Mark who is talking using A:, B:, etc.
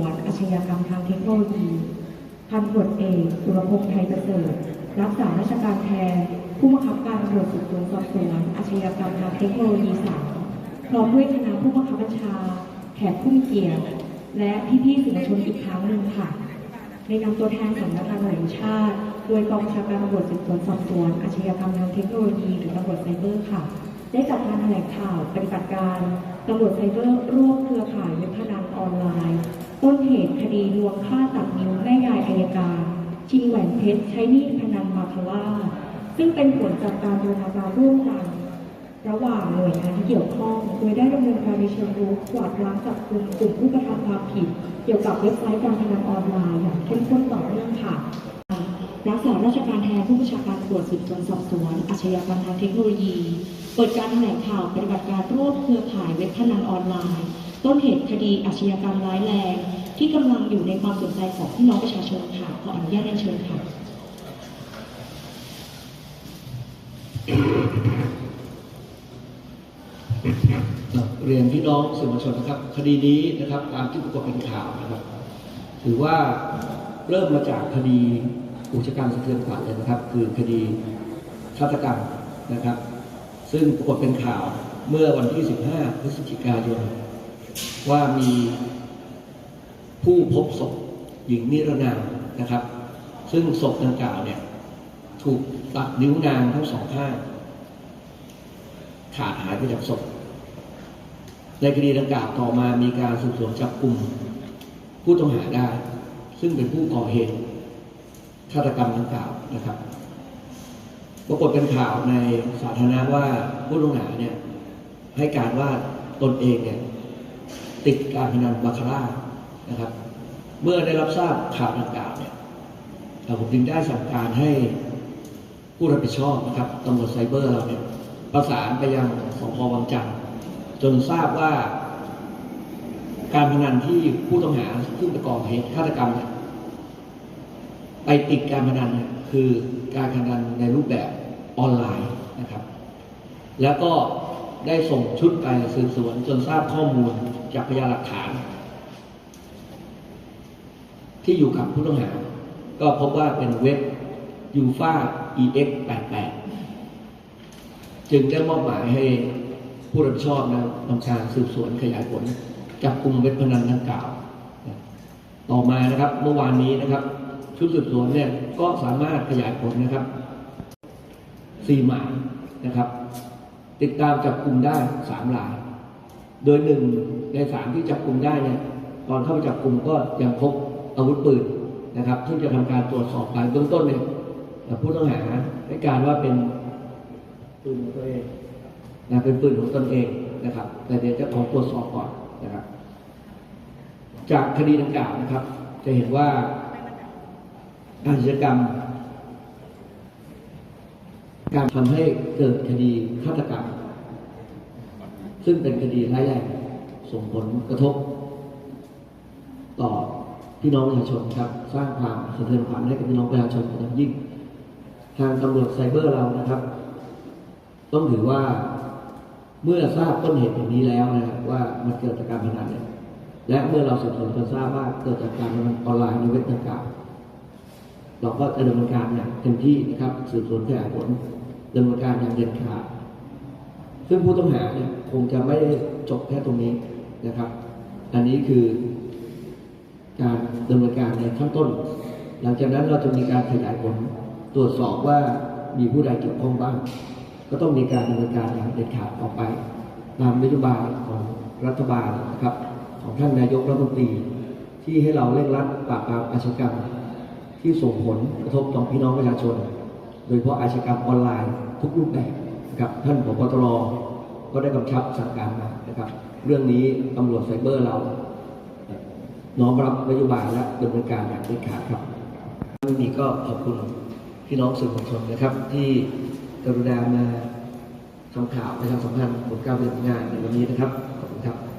A: วนอาชญากรรมทางเทคโนโลยีพันตรวจเอกสุรพงษ์ไทยประเสริฐรักษาราชการแทนผู้บังคับการตำรวจสืบสวนสอบสวนอาชญากรรมทางเทคโนโลยีสามพร้อมด้วยคณะผู้บังคับบัญชาแขกผู้มีเกียรติและพี่ๆสื่อมวลชนอีกครั้งหนึ่งค่ะในนามตัวแทนสำนักงานตำรวจแห่งชาติ โดยกองบัญชาการตำรวจสืบสวนสอบสวนอาชญากรรมทางเทคโนโลยีหรือตำรวจไซเบอร์ค่ะ ได้จัดการแถลงข่าวปฏิบัติการตำรวจไซเบอร์ร่วมเครือข่ายเว็บพนันออนไลน์ ต้นเหตุคดีลวงฆ่าตัดนิ้วแม่ยายอายการชิงแหวนเพชรใช้หนี้พนันมาคาร่าซึ่งเป็นผลจากการบูรณาการร่วมกันระหว่างหน่วยงานที่เกี่ยวข้อง โดยได้ดำเนินการในเชิงรุกกวาดล้างจับกลุ่มกลุ่มผู้กระทำความผิด เกี่ยวกับเว็บไซต์การพนันออนไลน์อย่างเข้มข้นต่อเนื่องค่ะรักษาราชการแทนผู้บัญชาการตรวจสืบสวนสอบสวนอาชญากรรมทางเทคโนโลยี เปิดการแถลงข่าวปฏิบัติการร่วมเครือข่ายเว็บพนันออนไลน์ ต้นเหตุคดีอาชญากรรมร้ายแรง ที่กำลังอยู่ในความสนใจของพี่น้องประชาชนค่ะขออนุญาตเรียนเชิญค่ะ
B: ครับเรียนพี่น้องสื่อมวลชนนะครับ คดีนี้นะครับตามที่ปรากฏเป็นข่าวนะครับ ถือว่าเริ่มมาจากคดีอุกชะกันสะเทือนขวัญเลยนะครับ คือคดีฆาตกรรมนะครับ ซึ่งปรากฏเป็นข่าวเมื่อวันที่ 15 พฤศจิกายน ว่ามีผู้พบศพหญิงนิรนามนะครับ ซึ่งศพดังกล่าวเนี่ย ถูกตัดนิ้วนางทั้งสองข้างขาดหายไปจากศพ ในคดีดังกล่าวต่อมามีการสืบสวนจับกลุ่มผู้ต้องหาได้ ซึ่งเป็นผู้ก่อเหตุฆาตกรรมดังกล่าวนะครับปรากฏเป็นข่าวในสาธารณะว่าผู้ต้องหาเนี่ยให้การว่าตนเองเนี่ย ติดการพนันบาคาร่านะครับ เมื่อได้รับทราบข่าวดังกล่าวเนี่ยเอ่ผมจึงได้สั่งการให้ผู้รับผิดชอบนะครับตำรวจไซเบอร์เราเนี่ยประสานไปยังสพวังจันทร์จนทราบว่า การพนันที่ผู้ต้องหาซึ่งประกอบเหตุฆาตกรรมเนี่ยไปติดการพนันเนี่ยคือการพนันในรูปแบบออนไลน์นะครับ แล้วก็ได้ส่งชุดไปสืบสวนจนทราบข้อมูล จากพยานหลักฐาน ที่อยู่กับผู้ต้องหา ก็พบว่าเป็นเว็บยูฟา EX 88 จึงได้มอบหมายให้ผู้รับผิดชอบนะทำการสืบสวนขยายผลจับกลุ่มเว็บพนันดังกล่าว ต่อมานะครับเมื่อวานนี้นะครับ ชุดสืบสวนเนี่ยก็สามารถขยายผลนะครับสี่หมายนะครับ ติดตามจับกลุ่มได้สามราย โดยหนึ่งในสามที่จับกลุ่มได้เนี่ยตอนเข้าไปจับกลุ่มก็ยังพบอาวุธปืนนะครับซึ่งจะทำการตรวจสอบไปเบื้องต้นเนี่ยผู้ต้องหาให้การว่าเป็นปืนของตัวเองนะเป็นปืนของตนเองนะครับ แต่เดี๋ยวจะขอตรวจสอบก่อนนะครับ จากคดีดังกล่าวนะครับ จะเห็นว่าอาชญากรรม การทำให้เกิดคดีฆาตกรรม ซึ่งเป็นคดีร้ายแรงส่งผลกระทบ ต่อพี่น้องประชาชนครับ สร้างความสะเทือนขวัญให้กับพี่น้องประชาชนเป็นอย่างยิ่ง ทางตำรวจไซเบอร์เรานะครับ ต้องถือว่าเมื่อทราบต้นเหตุอย่างนี้แล้วนะครับว่ามันเกิดจากการพนันเนี่ยและเมื่อเราสืบสวนจนทราบว่าเกิดจากการพนันออนไลน์ในเว็บดังกล่าวเราก็จะดำเนินการอย่างเต็มที่นะครับสืบสวนขยายผลดำเนินการอย่างเด็ดขาด ซึ่งผู้ต้องหาเนี่ยคงจะไม่ได้จบแค่ตรงนี้นะครับ อันนี้คือการดำเนินการในขั้นต้น หลังจากนั้นเราจะมีการขยายผลตรวจสอบว่ามีผู้ใดเกี่ยวข้องบ้าง ก็ต้องมีการดำเนินการอย่างเด็ดขาดออกไปตามนโยบายของรัฐบาลนะครับของท่านนายกรัฐมนตรีที่ให้เราเร่งรัดปราบปรามอาชญากรรม ที่ส่งผลกระทบต่อพี่น้องประชาชน โดยเฉพาะอาชญากรรมออนไลน์ทุกรูปแบบ นะครับท่านผบตรก็ได้กำชับสั่งการมานะครับ เรื่องนี้ตำรวจไซเบอร์เราน้อมรับนโยบายและดำเนินการอย่างเด็ดขาดครับวันนี้ก็ขอบคุณพี่น้องสื่อมวลชนนะครับ ที่กรุณามาทำข่าวประชาสัมพันธ์ผลการปฏิบัติงานในวันนี้นะครับขอบคุณครับ